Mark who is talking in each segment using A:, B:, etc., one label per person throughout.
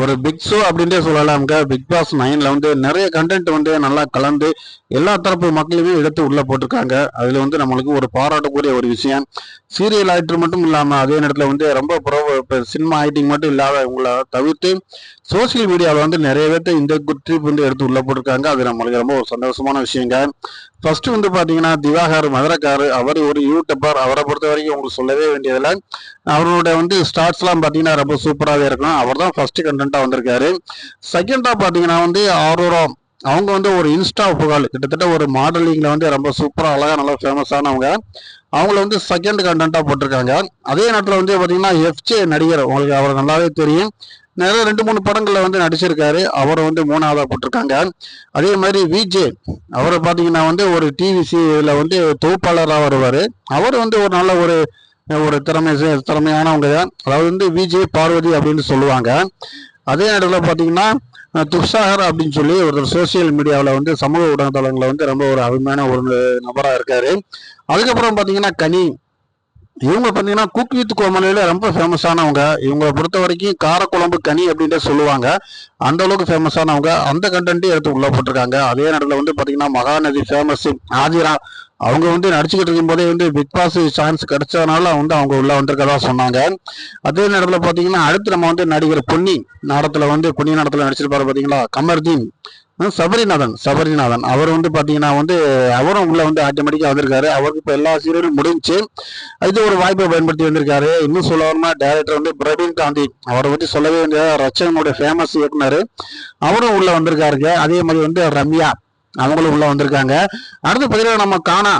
A: ஒரு big show அப்படின்ட்டே சொல்லலாம்ங்க பிக் பாஸ் நைனில் வந்து நிறைய கண்டென்ட் வந்து நல்லா கலந்து எல்லா தரப்பு மக்களுமே எடுத்து உள்ளே போட்டிருக்காங்க. அதில் வந்து நம்மளுக்கு ஒரு பாராட்டக்கூடிய ஒரு விஷயம். சீரியல் ஆக்டர் மட்டும் இல்லாமல் அதே நேரத்தில் வந்து ரொம்ப ப்ரோ சினிமா ஆக்டிங் மட்டும் இல்லாத இவங்கள தவிர்த்து சோசியல் மீடியாவில் வந்து நிறைய பேர்த்த இந்த குட் ட்ரிப் வந்து எடுத்து உள்ளே போட்டிருக்காங்க. அது நம்மளுக்கு ரொம்ப ஒரு சந்தோஷமான விஷயங்க. ஃபர்ஸ்ட் வந்து பார்த்தீங்கன்னா திவாகர் மதுரக்கார் அவர் ஒரு யூடியூபர் அவரை பொறுத்த வரைக்கும் உங்களுக்கு சொல்லவே வேண்டியதில்லை. அவரோட வந்து ஸ்டார்ட்ஸ்லாம் பார்த்தீங்கன்னா ரொம்ப சூப்பராகவே இருக்கும் அவர் தான் ஃபர்ஸ்ட் ரீசெண்டாக வந்திருக்காரு. செகண்டாக பார்த்தீங்கன்னா வந்து ஆரோரா அவங்க வந்து ஒரு இன்ஸ்டா புகழ். கிட்டத்தட்ட ஒரு மாடலிங்கில் வந்து ரொம்ப சூப்பராக அழகாக நல்லா ஃபேமஸானவங்க அவங்கள வந்து செகண்ட் கண்டென்ட்டாக போட்டிருக்காங்க. அதே நேரத்தில் வந்து பார்த்தீங்கன்னா எஃப்ஜே நடிகர் உங்களுக்கு அவர் நல்லாவே தெரியும். நிறைய ரெண்டு மூணு படங்களில் வந்து நடிச்சிருக்காரு. அவரை வந்து மூணாவதாக போட்டிருக்காங்க. அதே மாதிரி விஜே அவரை பார்த்தீங்கன்னா வந்து ஒரு டிவிசியில் வந்து தொகுப்பாளராக வருவார். அவர் வந்து ஒரு நல்ல ஒரு ஒரு திறமை திறமையானவங்க தான். அதாவது வந்து விஜே பார்வதி அப்படின்னு சொல்லுவாங்க. அதே நேரத்தில் பார்த்தீங்கன்னா துஷாகர் அப்படின்னு சொல்லி ஒருத்தர் சோசியல் மீடியாவில் வந்து சமூக ஊடகத்தளங்களில் வந்து ரொம்ப ஒரு அருமையான ஒரு நபராக இருக்காரு. அதுக்கப்புறம் பார்த்தீங்கன்னா கனி. இவங்க பார்த்தீங்கன்னா குக் வித் கோமலையில் ரொம்ப ஃபேமஸானவங்க இவங்களை பொறுத்த வரைக்கும் காரக்குழம்பு கனி அப்படின்ட்டு சொல்லுவாங்க. அந்த அளவுக்கு ஃபேமஸானவங்க அந்த கண்டென்ட்டையும் எடுத்து உள்ளே போட்டிருக்காங்க. அதே நேரத்தில் வந்து பார்த்தீங்கன்னா மகாநதி ஃபேமஸ் ஆதிரா அவங்க வந்து நடிச்சுக்கிட்டு இருக்கும்போதே வந்து பிக் பாஸ் சான்ஸ் கிடைச்சதுனால வந்து அவங்க உள்ள வந்திருக்கதா சொன்னாங்க. அதே நேரத்தில் பார்த்தீங்கன்னா அடுத்து நம்ம வந்து நடிகர் பொன்னி. நாடத்தில் வந்து பொன்னி நாடத்தில் நடிச்சிருப்பாரு பார்த்தீங்களா கமர்தீன். சபரிநாதன் சபரிநாதன். அவர் வந்து பார்த்தீங்கன்னா வந்து அவரும் உள்ள வந்து ஆட்டோமேட்டிக்காக வந்திருக்காரு. அவருக்கு இப்போ எல்லா சீரியலும் முடிஞ்சு இது ஒரு வாய்ப்பை பயன்படுத்தி வந்திருக்காரு. இன்னும் சொல்ல வரணும்னா டேரக்டர் வந்து பிரவீன் காந்தி. அவரை பற்றி சொல்லவே வேண்டிய ரச்சகனுடைய ஃபேமஸ் இயக்குனர். அவரும் உள்ள வந்திருக்காருங்க. அதே மாதிரி வந்து ரம்யா அவங்களும் உள்ள வந்திருக்காங்க. அடுத்து பார்த்தீங்கன்னா நம்ம கானா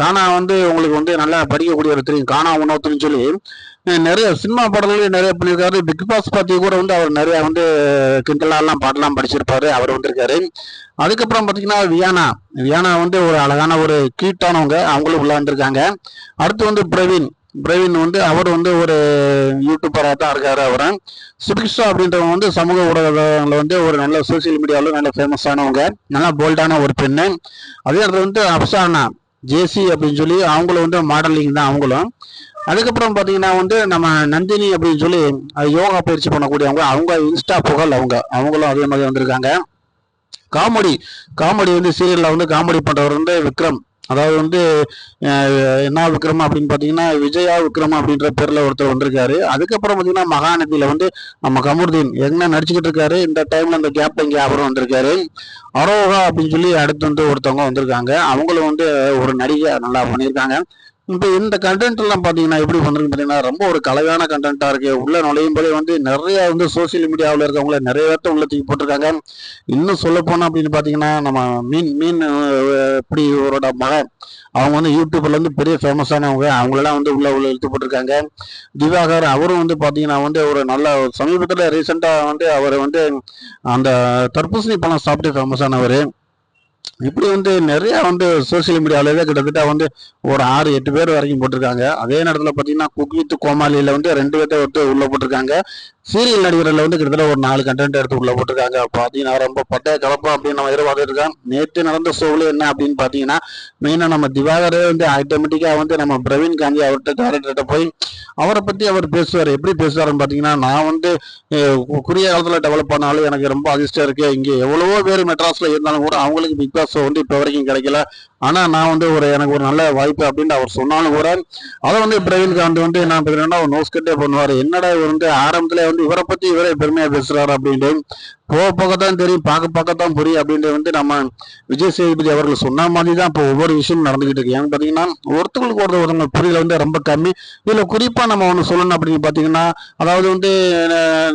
A: கானா வந்து உங்களுக்கு வந்து நல்லா படிக்கக்கூடிய ஒரு தெரியும் கானா உணவுத்துன்னு சொல்லி நிறைய சினிமா படங்களையும் நிறைய பண்ணியிருக்காரு. பிக் பாஸ் பற்றி கூட வந்து அவர் நிறைய வந்து கிண்டலாலாம் பாட்டெல்லாம் படிச்சிருப்பாரு அவர் வந்திருக்காரு. அதுக்கப்புறம் பார்த்தீங்கன்னா வியானா. வியானா வந்து ஒரு அழகான ஒரு கீட்டானவங்க அவங்களும் உள்ள வந்திருக்காங்க அடுத்து வந்து பிரவீன். பிரவீன் வந்து அவர் வந்து ஒரு யூடியூபராக தான் இருக்காரு அவர். சுபிக்ஷா அப்படின்றவங்க வந்து சமூக ஊடகங்களில் வந்து ஒரு நல்ல சோசியல் மீடியாவில் நல்ல ஃபேமஸானவங்க நல்லா போல்டான ஒரு பெண்ணு. அதே இடத்துல வந்து அப்சானா. ஜேசி அப்படின்னு சொல்லி அவங்களும் வந்து மாடலிங் தான் அவங்களும். அதுக்கப்புறம் பார்த்தீங்கன்னா வந்து நம்ம நந்தினி அப்படின்னு சொல்லி அது யோகா பயிற்சி பண்ணக்கூடியவங்க அவங்க இன்ஸ்டா புகழ் அவங்க. அவங்களும் அதே மாதிரி வந்திருக்காங்க. காமெடி காமெடி வந்து சீரியலில் வந்து காமெடி பண்ணுறவர் வந்து விக்ரம். அதாவது வந்து என்ன விக்ரம் அப்படின்னு பார்த்தீங்கன்னா விஜயா விக்ரம் அப்படின்ற பேரில் ஒருத்தர் வந்திருக்காரு. அதுக்கப்புறம் பார்த்தீங்கன்னா மகாநதியில் வந்து நம்ம கமருதீன் என்ன நடிச்சுக்கிட்டு இருக்காரு. இந்த டைமில் இந்த கேப்பில் இங்கே அவரும் வந்திருக்காரு. அரோகா அப்படின்னு சொல்லி அடுத்து வந்து ஒருத்தவங்க வந்திருக்காங்க. அவங்களும் வந்து ஒரு நடிகை நல்லா பண்ணியிருக்காங்க. இப்போ இந்த கண்டென்ட் எல்லாம் பார்த்தீங்கன்னா எப்படி பண்ணிருக்கு பார்த்தீங்கன்னா ரொம்ப ஒரு கலவையான கண்டென்ட்டாக இருக்குது உள்ள நுழையும் போதே வந்து நிறைய வந்து சோசியல் மீடியாவில் இருக்கவங்கள நிறைய பேர்த்த உள்ள தூக்கி போட்டிருக்காங்க. இன்னும் சொல்ல அப்படின்னு பார்த்தீங்கன்னா நம்ம மீன் மீன் இப்படி இவரோட மகன் அவங்க வந்து யூடியூப்ல இருந்து பெரிய ஃபேமஸானவங்க அவங்களெல்லாம் வந்து உள்ள உள்ள இழுத்து போட்டிருக்காங்க. திவாகர் அவரும் வந்து பார்த்தீங்கன்னா வந்து ஒரு நல்ல சமீபத்தில் ரீசெண்டாக வந்து அவர் வந்து அந்த தர்பூசணி பழம் சாப்பிட்டு ஃபேமஸானவர் இப்படி வந்து நிறையா வந்து சோசியல் மீடியாவிலே கிட்டத்தட்ட வந்து ஒரு ஆறு எட்டு பேர் வரைக்கும் போட்டிருக்காங்க. அதே நேரத்தில் பார்த்தீங்கன்னா குக் வித் கோமாளியில் வந்து ரெண்டு பேர்த்த வந்து உள்ளே போட்டிருக்காங்க. சீரியல் நடிகரில் வந்து கிட்டத்தட்ட ஒரு நாலு கண்டென்ட் எடுத்து உள்ளே போட்டிருக்காங்க. பார்த்தீங்கன்னா ரொம்ப பட்டைய கலப்பம் அப்படின்னு நம்ம எதிர்பார்த்துட்டு இருக்கோம். நேற்று நடந்த ஷோவில் என்ன அப்படின்னு பார்த்தீங்கன்னா மெயினாக நம்ம திவாகரே வந்து ஆட்டோமேட்டிக்காக வந்து நம்ம பிரவீன் காந்தி அவர்கிட்ட டேரக்டர்கிட்ட போய் அவரை பற்றி அவர் பேசுவார். எப்படி பேசுவாருன்னு பார்த்தீங்கன்னா நான் வந்து குறுகிய காலத்தில் டெவலப் பண்ணாலும் எனக்கு ரொம்ப அதிர்ஷ்டம் இருக்குது இங்கே எவ்வளவோ பேர் மெட்ராஸில் இருந்தாலும் கூட அவங்களுக்கு பிக் பாஸ் வந்து இப்போ வரைக்கும் கிடைக்கல. ஆனால் நான் வந்து ஒரு எனக்கு ஒரு நல்ல வாய்ப்பு அப்படின்னு அவர் சொன்னாலும் கூட அதை வந்து பிரவீன் காந்தி வந்து என்ன பார்த்தீங்கன்னா ஒரு நோஸ்கட்டே பண்ணுவார். என்னடா இவர் வந்து ஆரம்பத்தில் வந்து இவரை பற்றி இவரே பெருமையாக பேசுகிறாரு அப்படின்ட்டு போக போக தான் தெரியும் பார்க்க பார்க்க தான் புரியும் அப்படின்ட்டு வந்து நம்ம விஜய் சேதுபதி அவர்கள் சொன்ன மாதிரி தான் இப்போ ஒவ்வொரு விஷயமும் நடந்துகிட்டு இருக்கு. ஏன்னு பார்த்தீங்கன்னா ஒருத்தவங்களுக்கு ஒருத்தர் ஒருத்தவங்க புரியல வந்து ரொம்ப கம்மி. இதில் குறிப்பாக நம்ம ஒன்று சொல்லணும் அப்படின்னு பார்த்தீங்கன்னா அதாவது வந்து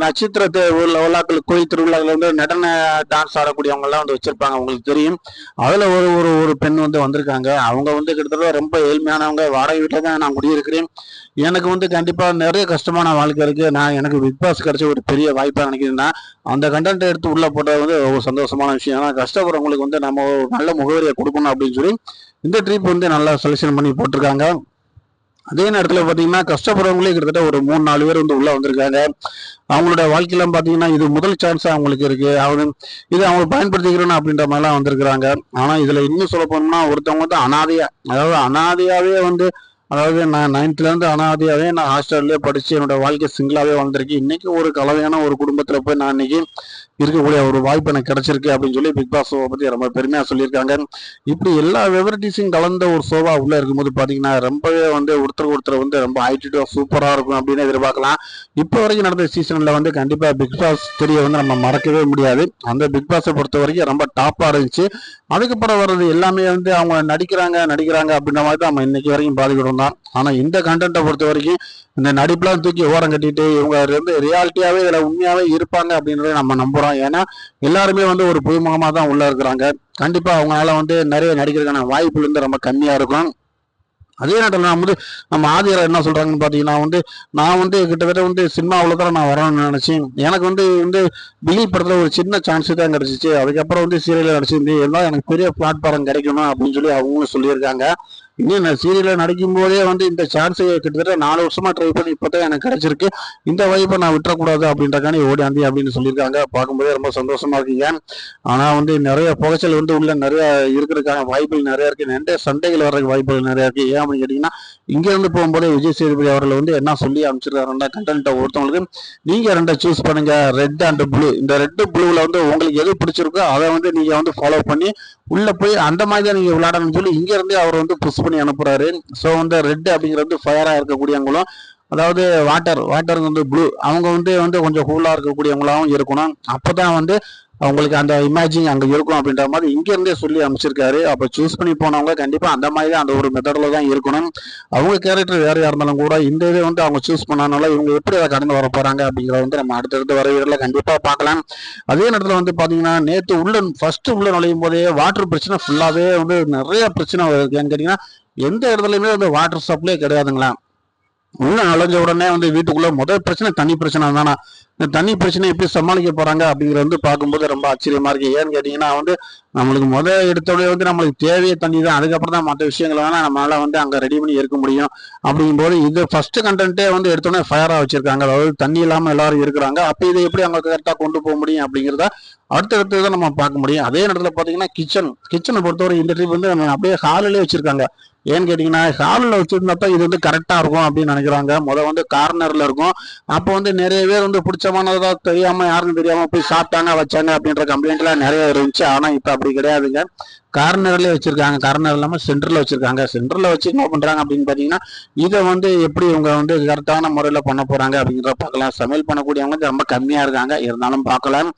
A: நட்சத்திரத்தை நட்சத்திர உள்ள விழாக்கள் கோயில் திருவிழாக்கள் வந்து நடன டான்ஸ் ஆடக்கூடியவங்கெல்லாம் வந்து வச்சிருப்பாங்க அவங்களுக்கு தெரியும். அதில் ஒரு ஒரு ஒரு பெண் வந்து வந்திருக்காங்க. அவங்க வந்து கிட்டத்தட்ட ரொம்ப ஏழ்மையானவங்க. வாடகை வீட்டில் தான் நான் குடியிருக்கிறேன். எனக்கு வந்து கண்டிப்பாக நிறைய கஷ்டமான வாழ்க்கை இருக்குது நான் எனக்கு பிக் பாஸ் கிடச்ச ஒரு பெரிய வாய்ப்பாக நினைக்கிறேன்னா அந்த கண்டென்ட் எடுத்து உள்ளே போட்டது வந்து ஒரு சந்தோஷமான விஷயம். ஏன்னா கஷ்டப்படுறவங்களுக்கு வந்து நம்ம ஒரு நல்ல முகவரியை கொடுக்கணும் அப்படின்னு சொல்லி இந்த ட்ரிப் வந்து நல்லா செலெக்ஷன் பண்ணி போட்டிருக்காங்க. அதே நேரத்தில் பார்த்தீங்கன்னா கஷ்டப்படுறவங்களே கிட்டத்தட்ட ஒரு மூணு நாலு பேர் வந்து உள்ளே வந்திருக்காங்க. அவங்களோட வாழ்க்கையெல்லாம் பார்த்தீங்கன்னா இது முதல் சான்ஸாக அவங்களுக்கு இருக்குது அவங்க இது அவங்க பயன்படுத்திக்கிறோன்னு அப்படின்ற மாதிரிலாம் வந்திருக்கிறாங்க. ஆனால் இதில் இன்னும் சொல்ல போனோம்னா ஒருத்தவங்க வந்து அனாதையாக அதாவது அனாதையாகவே வந்து அதாவது நான் நைன்த்லேருந்து அனாதையாகவே நான் ஹாஸ்டல்லே படித்து என்னோட வாழ்க்கை சிங்கிளாகவே வாழ்ந்திருக்கேன். இன்றைக்கும் ஒரு கலவையான ஒரு குடும்பத்தில் போய் நான் இன்றைக்கி இருக்கக்கூடிய ஒரு வாய்ப்பு எனக்கு கிடைச்சிருக்கு அப்படின்னு சொல்லி பிக் பாஸ் ஷோவை பற்றி ரொம்ப பெருமையாக சொல்லியிருக்காங்க. இப்படி எல்லா வெவரிட்டிஸும் கலந்த ஒரு ஷோவா உள்ளே இருக்கும்போது பார்த்தீங்கன்னா ரொம்பவே வந்து ஒருத்தர் ஒருத்தர் வந்து ரொம்ப ஆட்டிடியூடாக சூப்பராக இருக்கும் அப்படின்னு எதிர்பார்க்கலாம். இப்போ வரைக்கும் நடந்த சீசனில் வந்து கண்டிப்பாக பிக் பாஸ் தெரிய வந்து நம்ம மறக்கவே முடியாது. அந்த பிக் பாஸை பொறுத்த வரைக்கும் ரொம்ப டாப்பாக இருந்துச்சு. அதுக்கப்புறம் வர்றது எல்லாமே வந்து அவங்க நடிக்கிறாங்க நடிக்கிறாங்க அப்படின்ற மாதிரி தான் நம்ம இன்னைக்கு வரைக்கும் பாதிக்கிறோம் தான் ஆனால் இந்த கண்டென்ட்டை பொறுத்த வரைக்கும் இந்த நடிப்புலாம் தூக்கி ஓரம் கட்டிட்டு இவங்க வந்து ரியாலிட்டியாகவே இதில் உண்மையாகவே இருப்பாங்க அப்படின்றத நம்ம நம்புகிறோம் ஏன்னா எல்லாருமே வந்து ஒரு புதுமுகமாக தான் உள்ளே இருக்கிறாங்க. கண்டிப்பாக அவங்களால வந்து நிறைய நடிக்கிறதுக்கான வாய்ப்புகள் வந்து ரொம்ப கம்மியாக இருக்கும். அதே நேரத்தில் நான் வந்து நம்ம ஆதியார் என்ன சொல்கிறாங்கன்னு பார்த்தீங்கன்னா வந்து நான் வந்து கிட்டத்தட்ட வந்து சினிமாவில் தான் நான் வரணும்னு நினச்சேன். எனக்கு வந்து வந்து பிகில் படத்தில் ஒரு சின்ன சான்ஸ் தான் கிடச்சிச்சு. அதுக்கப்புறம் வந்து சீரியலில் நடிச்சிருந்து எல்லாம் எனக்கு பெரிய பிளாட்ஃபார்ம் கிடைக்கணும் அப்படின்னு சொல்லி அவங்களும் சொல்லியிருக்காங்க. இன்னும் நான் சீரியலில் நடிக்கும் போதே வந்து இந்த சான்ஸை கிட்டத்தட்ட நாலு வருஷமா ட்ரை பண்ணி இப்போ தான் எனக்கு கிடைச்சிருக்கு. இந்த வாய்ப்பை நான் விட்டுறக்கூடாது அப்படின்றக்கானே ஓடியாந்தி அப்படின்னு சொல்லியிருக்காங்க. பார்க்கும்போதே ரொம்ப சந்தோஷமா இருக்கீங்க. ஆனால் வந்து நிறைய புகைச்சல் வந்து உள்ள நிறைய இருக்கிறதுக்கான வாய்ப்புகள் நிறைய இருக்கு. நிறைய சண்டைகள் வர்றதுக்கு வாய்ப்புகள் நிறைய இருக்கு. ஏன் அப்படின்னு கேட்டிங்கன்னா இங்கேருந்து போகும்போது விஜய் சேதுபதி அவர்கள் வந்து என்ன சொல்லி அனுப்பிச்சிருக்காருன்னா கண்டென்ட்டை ஒருத்தவங்களுக்கு நீங்கள் ரெண்டை சூஸ் பண்ணுங்கள் ரெட் அண்ட் ப்ளூ இந்த ரெட்டு ப்ளூவில் வந்து உங்களுக்கு எது பிடிச்சிருக்கோ அதை வந்து நீங்கள் வந்து ஃபாலோ பண்ணி உள்ளே போய் அந்த மாதிரி தான் நீங்கள் விளையாடணும்னு சொல்லி இங்கேருந்தே அவர் வந்து புஷ் பண்ணி அனுப்புகிறாரு ஸோ வந்து ரெட் அப்படிங்கிறது ஃபயராக இருக்கக்கூடியவங்களும் அதாவது வாட்டர் வாட்டர் வந்து ப்ளூ அவங்க வந்து வந்து கொஞ்சம் கூலா இருக்கக்கூடியவங்களாகவும் இருக்கணும். அப்போ தான் வந்து அவங்களுக்கு அந்த இமேஜின் அங்கே இருக்கும் அப்படின்ற மாதிரி இங்கேருந்தே சொல்லி அமைச்சிருக்காரு அப்போ சூஸ் பண்ணி போனவங்க கண்டிப்பாக அந்த மாதிரி தான் அந்த ஒரு மெத்தடில் தான் இருக்கணும். அவங்க கேரக்டர் வேறு யார் இருந்தாலும் கூட இந்த இதை வந்து அவங்க சூஸ் பண்ணனால இவங்க எப்படி அதை கடந்து வர போகிறாங்க அப்படிங்கிறத வந்து நம்ம அடுத்தடுத்து வர வீடுல கண்டிப்பாக பார்க்கலாம். அதே நேரத்தில் வந்து பார்த்தீங்கன்னா நேற்று உள்ள ஃபஸ்ட்டு உள்ள நுழையும் போதே வாட்டர் பிரச்சனை ஃபுல்லாகவே வந்து நிறைய பிரச்சனை வருது. ஏன்னு கேட்டீங்கன்னா எந்த இடத்துலையுமே வந்து வாட்டர் சப்ளை கிடையாதுங்களா? உள்ள அழைஞ்ச உடனே வந்து வீட்டுக்குள்ள முதல் பிரச்சனை தண்ணி பிரச்சனை தானே? இந்த தண்ணி பிரச்சனை எப்படி சமாளிக்க போறாங்க அப்படிங்கிறது வந்து பார்க்கும்போது ரொம்ப ஆச்சரியமா இருக்கு. ஏன்னு கேட்டீங்கன்னா வந்து நம்மளுக்கு முதல் எடுத்தோடய வந்து நம்மளுக்கு தேவையே தண்ணி தான். அதுக்கப்புறம் தான் மற்ற விஷயங்களை வேணா நம்மளால வந்து அங்க ரெடி பண்ணி இருக்க முடியும். அப்படிங்கும்போது இது ஃபர்ஸ்ட் கண்டென்ட்டே வந்து எடுத்தோடனே ஃபயரா வச்சிருக்காங்க. அதாவது தண்ணி இல்லாம எல்லாரும் இருக்கிறாங்க. அப்ப இதை எப்படி அவங்க கரெக்டா கொண்டு போக முடியும் அப்படிங்கிறத அடுத்தடுத்து தான் நம்ம பார்க்க முடியும். அதே நேரத்தில் பார்த்தீங்கன்னா கிச்சன் கிச்சனை பொறுத்தவரை இந்த ட்ரிப் வந்து நம்ம அப்படியே ஹாலிலே வச்சிருக்காங்க. ஏன்னு கேட்டிங்கன்னா ஹாலில் வச்சிருந்தா தான் இது வந்து கரெக்டாக இருக்கும் அப்படின்னு நினைக்கிறாங்க. முத வந்து கார்னரில் இருக்கும். அப்போ வந்து நிறைய பேர் வந்து பிடிச்சமானதாக தெரியாம யாருக்கும் தெரியாம போய் சாப்பிட்டாங்க வச்சாங்க அப்படின்ற கம்ப்ளைண்ட்லாம் நிறைய இருந்துச்சு. ஆனால் இப்போ அப்படி கிடையாதுங்க. கார்னர்லேயே வச்சுருக்காங்க. கார்னர் இல்லாமல் சென்டரில் வச்சுருக்காங்க. சென்டரில் வச்சு என்ன பண்ணுறாங்க அப்படின்னு பார்த்தீங்கன்னா இதை வந்து எப்படி இவங்க வந்து கரெக்டான முறையில் பண்ண போகிறாங்க அப்படிங்கிறத பார்க்கலாம். சமையல் பண்ணக்கூடியவங்க வந்து ரொம்ப கம்மியாக இருக்காங்க. இருந்தாலும் பார்க்கலாம்.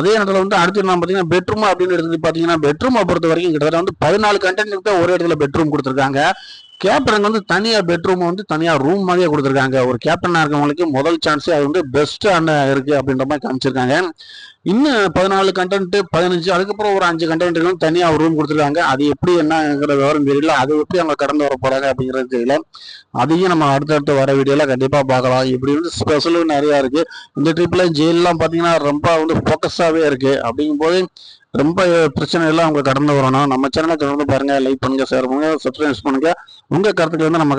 A: அதே நேரத்தில் வந்து அடுத்து நம்ம பார்த்தீங்கன்னா பெட்ரூம் அப்படின்னு எடுத்து பார்த்தீங்கன்னா பெட்ரூமை பொறுத்த வரைக்கும் கிட்டத்தட்ட வந்து பதினாலு கண்டென்ட் தான் ஒரே இடத்துல பெட்ரூம் கொடுத்துருக்காங்க. கேப்டனுக்கு வந்து தனியாக பெட்ரூம் வந்து தனியாக ரூம் மாதிரியே கொடுத்துருக்காங்க. ஒரு கேப்டனாக இருக்கவங்களுக்கு முதல் சான்ஸே அது வந்து பெஸ்ட் இருக்குது அப்படின்ற மாதிரி காமிச்சிருக்காங்க. இன்னும் பதினாலு கண்டென்ட் பதினஞ்சு அதுக்கப்புறம் ஒரு அஞ்சு கண்டென்ட் தனியாக ஒரு ரூம் கொடுத்துருக்காங்க. அது எப்படி என்னங்கிற விவரம் தெரியல. அது எப்படி அவங்க கடந்து வர போறாங்க அப்படிங்கிறது தெரியல. அதையும் நம்ம அடுத்தடுத்து வர வீடியோல கண்டிப்பாக பார்க்கலாம். இப்படி வந்து ஸ்பெஷலும் நிறையா இருக்கு. இந்த ட்ரிப்ல ஜெயிலெலாம் பார்த்தீங்கன்னா ரொம்ப வந்து ஃபோக்கஸாவே இருக்கு. அப்படிங்கும்போது ரொம்ப பிரச்சனை எல்லாம் அவங்க கடந்து வரணும். நம்ம சேனலை தொடர்ந்து பாருங்க. லைக் பண்ணுங்க ஷேர் பண்ணுங்க சப்ஸ்கிரைப் பண்ணுங்க. உங்க கருத்துக்கள் வந்து நம்ம